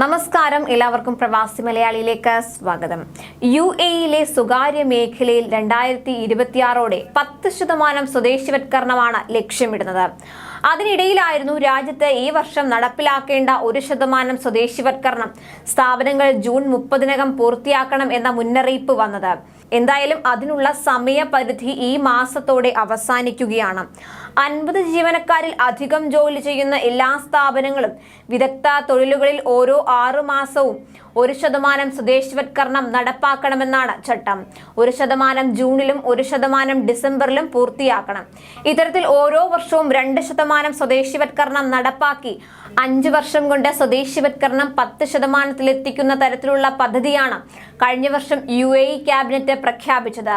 നമസ്കാരം. എല്ലാവർക്കും പ്രവാസി മലയാളിയിലേക്ക് സ്വാഗതം. യു എയിലെ സ്വകാര്യ മേഖലയിൽ രണ്ടായിരത്തി ഇരുപത്തിയാറോടെ പത്ത് ശതമാനം സ്വദേശിവത്കരണമാണ് ലക്ഷ്യമിടുന്നത്. അതിനിടയിലായിരുന്നു രാജ്യത്ത് ഈ വർഷം നടപ്പിലാക്കേണ്ട ഒരു ശതമാനം സ്വദേശിവത്കരണം. സ്ഥാപനങ്ങൾ ജൂൺ മുപ്പതിനകം പൂർത്തിയാക്കണം എന്ന മുന്നറിയിപ്പ് വന്നത്. എന്തായാലും അതിനുള്ള സമയപരിധി ഈ മാസത്തോടെ അവസാനിക്കുകയാണ്. അൻപത് ജീവനക്കാരിൽ അധികം ജോലി ചെയ്യുന്ന എല്ലാ സ്ഥാപനങ്ങളും വിദഗ്ധ തൊഴിലുകളിൽ ഓരോ ആറു മാസവും ഒരു ശതമാനം സ്വദേശവത്കരണം നടപ്പാക്കണമെന്നാണ് ചട്ടം. ഒരു ശതമാനം ജൂണിലും ഒരു ശതമാനം ഡിസംബറിലും പൂർത്തിയാക്കണം. ഇത്തരത്തിൽ ഓരോ വർഷവും രണ്ട് ശതമാനം സ്വദേശിവത്കരണം നടപ്പാക്കി അഞ്ചു വർഷം കൊണ്ട് സ്വദേശിവത്കരണം പത്ത് ശതമാനത്തിലെത്തിക്കുന്ന തരത്തിലുള്ള പദ്ധതിയാണ് കഴിഞ്ഞ വർഷം യു എ ക്യാബിനറ്റ് പ്രഖ്യാപിച്ചത്.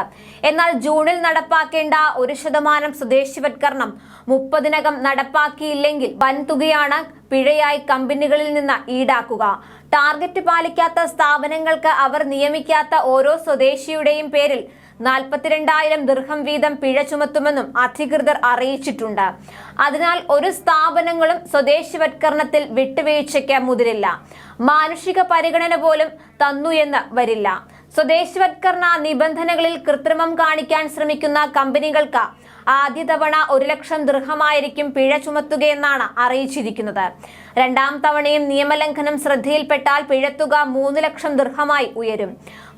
എന്നാൽ ജൂണിൽ നടപ്പാക്കേണ്ട ഒരു ശതമാനം സ്വദേശിവത്കരണം മുപ്പതിനകം നടപ്പാക്കിയില്ലെങ്കിൽ വൻതുകയാണ് പിഴയായി കമ്പനികളിൽ നിന്ന് ഈടാക്കുക. ടാർഗറ്റ് പാലിക്കാത്ത സ്ഥാപനങ്ങൾക്ക് അവർ നിയമിക്കാത്ത ഓരോ സ്വദേശിയുടെയും പേരിൽ നാൽപ്പത്തിരണ്ടായിരം ദീർഘം വീതം പിഴ ചുമത്തുമെന്നും അധികൃതർ അറിയിച്ചിട്ടുണ്ട്. അതിനാൽ ഒരു സ്ഥാപനങ്ങളും സ്വദേശിവത്കരണത്തിൽ വിട്ടുവീഴ്ചയ്ക്ക് മുതിരില്ല. മാനുഷിക പരിഗണന പോലും തന്നു എന്ന് വരില്ല. സ്വദേശിവത്കരണ നിബന്ധനകളിൽ കൃത്രിമം കാണിക്കാൻ ശ്രമിക്കുന്ന കമ്പനികൾക്ക് ആദ്യ തവണ ഒരു ലക്ഷം ദൃഹമായിരിക്കും പിഴ ചുമത്തുകയെന്നാണ് അറിയിച്ചിരിക്കുന്നത്. രണ്ടാം തവണയും നിയമലംഘനം ശ്രദ്ധയിൽപ്പെട്ടാൽ പിഴത്തുക മൂന്ന് ലക്ഷം ദൃഹമായി ഉയരും.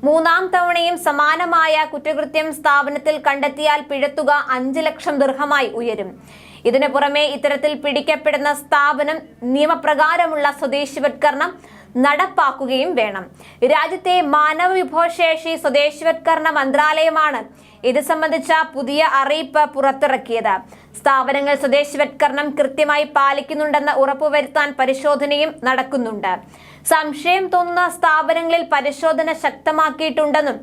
മൂന്നാം തവണയും സമാനമായ കുറ്റകൃത്യം സ്ഥാപനത്തിൽ കണ്ടെത്തിയാൽ പിഴത്തുക അഞ്ച് ലക്ഷം ദൃഹമായി ഉയരും. ഇതിനു പുറമെ ഇത്തരത്തിൽ പിടിക്കപ്പെടുന്ന സ്ഥാപനം നിയമപ്രകാരമുള്ള സ്വദേശിവത്കരണം നടപ്പാക്കുകയും വേണം. രാജ്യത്തെ മാനവ വിഭവശേഷി സ്വദേശിവത്കരണ മന്ത്രാലയമാണ് ഇത് സംബന്ധിച്ച പുതിയ അറിയിപ്പ് പുറത്തിറക്കിയത്. സ്ഥാപനങ്ങൾ സ്വദേശിവത്കരണം കൃത്യമായി പാലിക്കുന്നുണ്ടെന്ന് ഉറപ്പുവരുത്താൻ പരിശോധനയും നടക്കുന്നുണ്ട്. സംശയം തോന്നുന്ന സ്ഥാപനങ്ങളിൽ പരിശോധന ശക്തമാക്കിയിട്ടുണ്ടെന്നും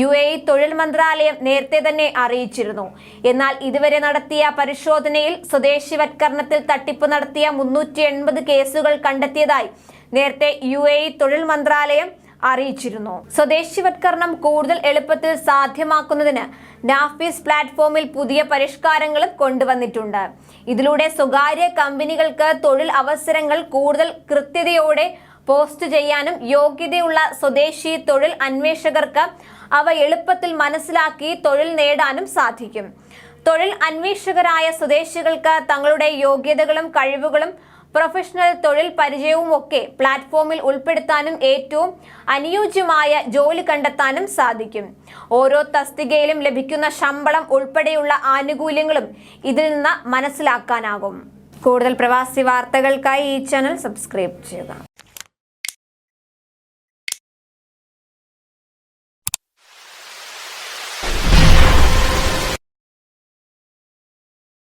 യു എ തൊഴിൽ മന്ത്രാലയം നേരത്തെ തന്നെ അറിയിച്ചിരുന്നു. എന്നാൽ ഇതുവരെ നടത്തിയ പരിശോധനയിൽ സ്വദേശിവത്കരണത്തിൽ തട്ടിപ്പ് നടത്തിയ മുന്നൂറ്റി കേസുകൾ കണ്ടെത്തിയതായി നേരത്തെ യു തൊഴിൽ മന്ത്രാലയം അറിയിച്ചിരുന്നു. സ്വദേശിവത്കരണം കൂടുതൽ എളുപ്പത്തിൽ സാധ്യമാക്കുന്നതിന് നാഫീസ് പ്ലാറ്റ്ഫോമിൽ പുതിയ പരിഷ്കാരങ്ങളും കൊണ്ടുവന്നിട്ടുണ്ട്. ഇതിലൂടെ സ്വകാര്യ കമ്പനികൾക്ക് തൊഴിൽ അവസരങ്ങൾ കൂടുതൽ കൃത്യതയോടെ പോസ്റ്റ് ചെയ്യാനും യോഗ്യതയുള്ള സ്വദേശി തൊഴിൽ അന്വേഷകർക്ക് അവ എളുപ്പത്തിൽ മനസ്സിലാക്കി തൊഴിൽ നേടാനും സാധിക്കും. തൊഴിൽ അന്വേഷകരായ സ്വദേശികൾക്ക് തങ്ങളുടെ യോഗ്യതകളും കഴിവുകളും പ്രൊഫഷണൽ തൊഴിൽ പരിചയവും ഒക്കെ പ്ലാറ്റ്ഫോമിൽ ഉൾപ്പെടുത്താനും ഏറ്റവും അനുയോജ്യമായ ജോലി കണ്ടെത്താനും സാധിക്കും. ഓരോ തസ്തികയിലും ലഭിക്കുന്ന ശമ്പളം ഉൾപ്പെടെയുള്ള ആനുകൂല്യങ്ങളും ഇതിൽ നിന്ന് മനസ്സിലാക്കാനാകും. കൂടുതൽ പ്രവാസി വാർത്തകൾക്കായി ഈ ചാനൽ സബ്സ്ക്രൈബ് ചെയ്യുക.